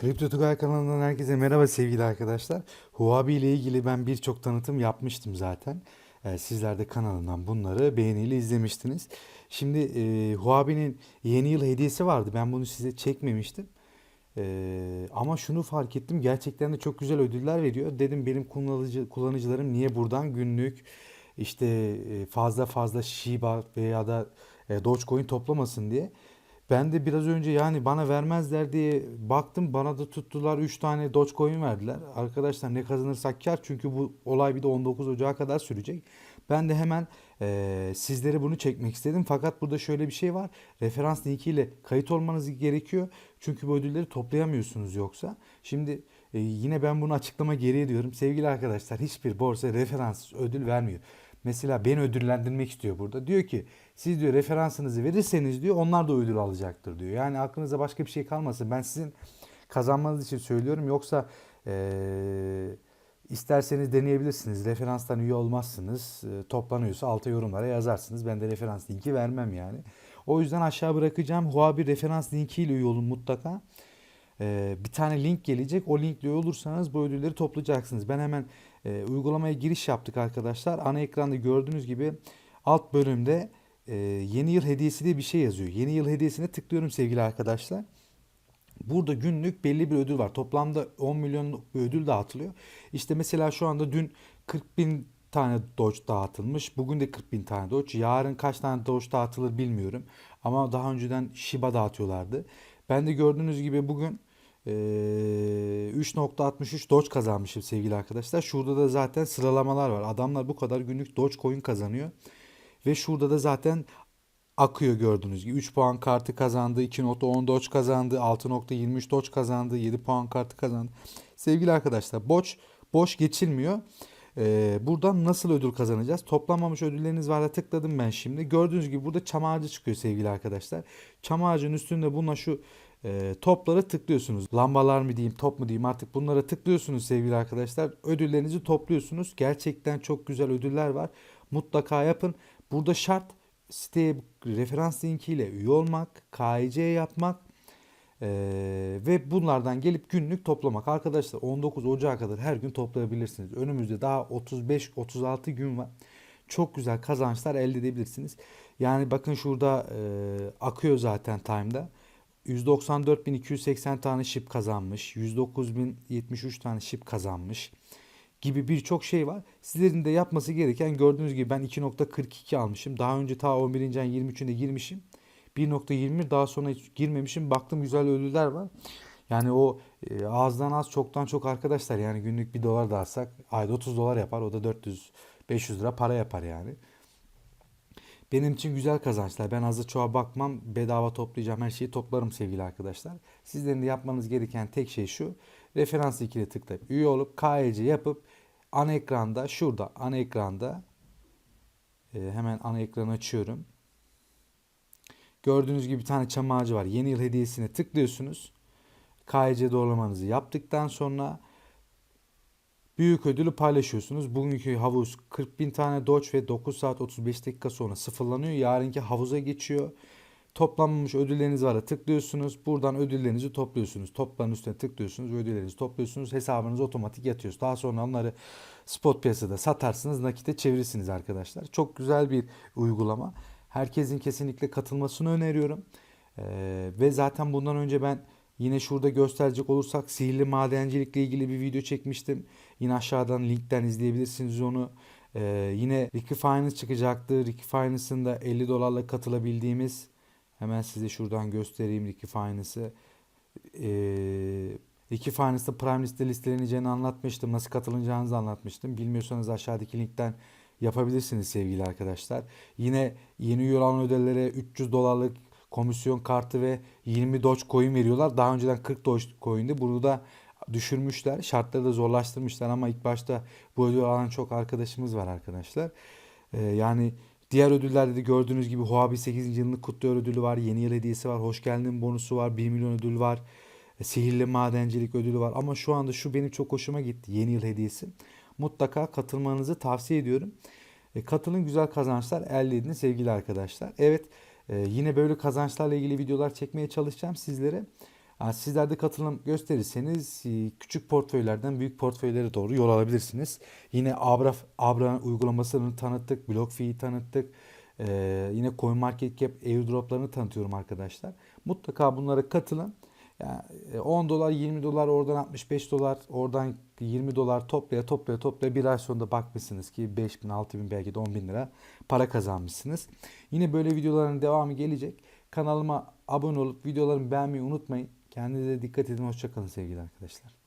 Kripto Tugay kanalından herkese merhaba sevgili arkadaşlar. Huobi ile ilgili ben birçok tanıtım yapmıştım zaten. Ee, sizler de kanalından bunları beğeniyle izlemiştiniz. Şimdi e, Huobi'nin yeni yıl hediyesi vardı. Ben bunu size çekmemiştim. Ee, ama şunu fark ettim. Gerçekten de çok güzel ödüller veriyor. Dedim benim kullanıcı, kullanıcılarım niye buradan günlük işte e, fazla fazla Shiba veya da e, Dogecoin toplamasın diye. Ben de biraz önce yani bana vermezler diye baktım bana da tuttular 3 tane Dogecoin verdiler. Arkadaşlar ne kazanırsak kar çünkü bu olay bir de 19 Ocağı kadar sürecek. Ben de hemen eee sizlere bunu çekmek istedim. Fakat burada şöyle bir şey var. Referans linkiyle kayıt olmanız gerekiyor. Çünkü bu ödülleri toplayamıyorsunuz yoksa. Şimdi e, yine ben bunu açıklama geri ediyorum. Sevgili arkadaşlar hiçbir borsa referans ödül vermiyor. Mesela beni ödüllendirmek istiyor burada. Diyor ki siz diyor referansınızı verirseniz diyor onlar da ödül alacaktır diyor. Yani aklınıza başka bir şey kalmasın. Ben sizin kazanmanız için söylüyorum. Yoksa eee, isterseniz deneyebilirsiniz. Referanstan üye olmazsınız. Eee, toplanıyorsa alta yorumlara yazarsınız. Ben de referans linki vermem yani. O yüzden aşağı bırakacağım. Huobi referans linkiyle üye olun mutlaka. Ee, bir tane link gelecek. O linkle üye olursanız bu ödülleri toplayacaksınız. Ben hemen e, uygulamaya giriş yaptık arkadaşlar. Ana ekranda gördüğünüz gibi alt bölümde e, yeni yıl hediyesi diye bir şey yazıyor. Yeni yıl hediyesine tıklıyorum sevgili arkadaşlar. Burada günlük belli bir ödül var. Toplamda 10 milyonluk bir ödül dağıtılıyor. İşte mesela şu anda dün 40 bin tane Doge dağıtılmış. Bugün de 40 bin tane Doge. Yarın kaç tane Doge dağıtılır bilmiyorum. Ama daha önceden Shiba dağıtıyorlardı. Ben de gördüğünüz gibi bugün eee, 3.63 Doge kazanmışım sevgili arkadaşlar. Şurada da zaten sıralamalar var. Adamlar bu kadar günlük Dogecoin kazanıyor. Ve şurada da zaten akıyor gördüğünüz gibi. 3 puan kartı kazandı, 2.10 Doge kazandı, 6.23 Doge kazandı, 7 puan kartı kazandı. Sevgili arkadaşlar boş boş geçilmiyor. Ee, buradan nasıl ödül kazanacağız? Toplanmamış ödülleriniz var da tıkladım ben şimdi. Gördüğünüz gibi burada çam ağacı çıkıyor sevgili arkadaşlar. Çam ağacının üstünde buna şu e, toplara tıklıyorsunuz. Lambalar mı diyeyim, top mu diyeyim artık bunlara tıklıyorsunuz sevgili arkadaşlar. Ödüllerinizi topluyorsunuz. Gerçekten çok güzel ödüller var. Mutlaka yapın. Burada şart siteye referans linkiyle üye olmak, KYC yapmak eee, ve bunlardan gelip günlük toplamak. Arkadaşlar 19 Ocağı kadar her gün toplayabilirsiniz. Önümüzde daha 35-36 gün var. Çok güzel kazançlar elde edebilirsiniz. Yani bakın şurada eee, akıyor zaten time'da. 194.280 tane ship kazanmış. 109.073 tane ship kazanmış gibi birçok şey var. Sizlerin de yapması gereken gördüğünüz gibi ben 2.42 almışım. Daha önce ta 11. ayın 23'ünde girmişim. 1.21 daha sonra hiç girmemişim. Baktım güzel ödüller var. Yani o e, azdan az çoktan çok arkadaşlar yani günlük 1 dolar da alsak ayda 30 dolar yapar. O da 400 500 lira para yapar yani. Benim için güzel kazançlar. Ben azı çoğa bakmam. Bedava toplayacağım her şeyi toplarım sevgili arkadaşlar. Sizlerin de yapmanız gereken tek şey şu. Referans linkine tıklayıp üye olup KYC yapıp ana ekranda şurada ana ekranda e, hemen ana ekranı açıyorum. Gördüğünüz gibi bir tane çam ağacı var. Yeni yıl hediyesine tıklıyorsunuz. KYC doğrulamanızı yaptıktan sonra büyük ödülü paylaşıyorsunuz. Bugünkü havuz 40 bin tane Doge ve 9 saat 35 dakika sonra sıfırlanıyor. Yarınki havuza geçiyor. Toplanmamış ödülleriniz var. Tıklıyorsunuz. Buradan ödüllerinizi topluyorsunuz. Topların üstüne tıklıyorsunuz. Ödüllerinizi topluyorsunuz. Hesabınız otomatik yatıyor. Daha sonra onları spot piyasada satarsınız. Nakite çevirirsiniz arkadaşlar. Çok güzel bir uygulama. Herkesin kesinlikle katılmasını öneriyorum. Ee, ve zaten bundan önce ben yine şurada gösterecek olursak sihirli madencilikle ilgili bir video çekmiştim. Yine aşağıdan linkten izleyebilirsiniz onu. Ee, yine Ricky Finance çıkacaktı. Ricky Finance'ın da 50 dolarla katılabildiğimiz hemen size şuradan göstereyim Ricky Finance'ı. Ee, Ricky Finance'da Prime liste listeleneceğini anlatmıştım. Nasıl katılacağınızı anlatmıştım. Bilmiyorsanız aşağıdaki linkten yapabilirsiniz sevgili arkadaşlar. Yine yeni olan ödellere 300 dolarlık komisyon kartı ve 20 Dogecoin veriyorlar. Daha önceden 40 Dogecoin'di. Bunu da düşürmüşler. Şartları da zorlaştırmışlar ama ilk başta bu ödül alan çok arkadaşımız var arkadaşlar. Ee, yani diğer ödüllerde de gördüğünüz gibi Huobi 8. yılını kutluyor ödülü var. Yeni yıl hediyesi var. Hoş geldin bonusu var. 1 milyon ödül var. E, Sihirli madencilik ödülü var. Ama şu anda şu benim çok hoşuma gitti. Yeni yıl hediyesi. Mutlaka katılmanızı tavsiye ediyorum. E, katılın güzel kazançlar elde edin sevgili arkadaşlar. Evet e, yine böyle kazançlarla ilgili videolar çekmeye çalışacağım sizlere. Ha, Sizler de katılım gösterirseniz e, küçük portföylerden büyük portföylere doğru yol alabilirsiniz. Yine Abra, Abra uygulamasını tanıttık, BlockFi'yi tanıttık. Ee, yine CoinMarketCap airdroplarını tanıtıyorum arkadaşlar. Mutlaka bunlara katılın. Yani e, 10 dolar, 20 dolar, oradan 65 dolar, oradan 20 dolar toplaya toplaya toplaya bir ay sonunda bakmışsınız ki 5 bin, 6 bin belki de 10 bin lira para kazanmışsınız. Yine böyle videoların devamı gelecek. Kanalıma abone olup videolarımı beğenmeyi unutmayın. Kendinize dikkat edin. Hoşçakalın sevgili arkadaşlar.